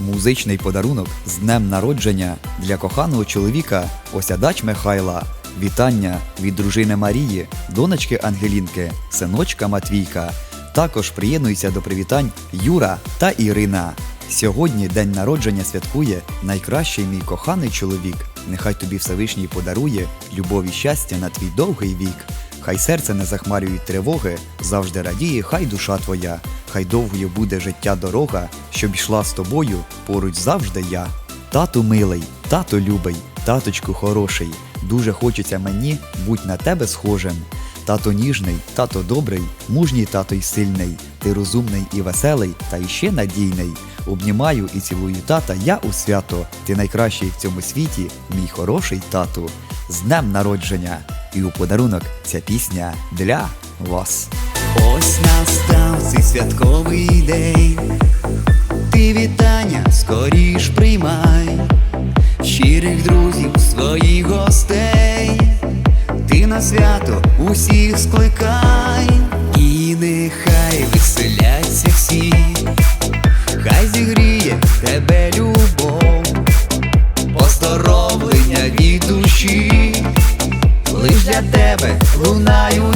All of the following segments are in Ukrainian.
Музичний подарунок з днем народження для коханого чоловіка осядач Михайла. Вітання від дружини Марії, донечки Ангелінки, синочка Матвійка. Також приєднуються до привітань Юра та Ірина. Сьогодні день народження святкує найкращий мій коханий чоловік. Нехай тобі Всевишній подарує любов і щастя на твій довгий вік. Хай серце не захмарюють тривоги, завжди радіє, хай душа твоя, хай довгою буде життя дорога, щоб йшла з тобою поруч завжди я. Тату милий, тато любий, таточку хороший. Дуже хочеться мені будь на тебе схожим. Тато ніжний, тато добрий, мужній тато й сильний, ти розумний і веселий, та іще надійний. Обнімаю і цілую тата я у свято. Ти найкращий в цьому світі, мій хороший тату. З днем народження! І у подарунок ця пісня для вас. Ось настав цей святковий день, ти вітання скоріш приймай, щирих друзів, своїх гостей, ти на свято усіх скликай, і нехай веселяться тебе лунають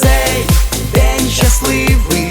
Цей день щасливий,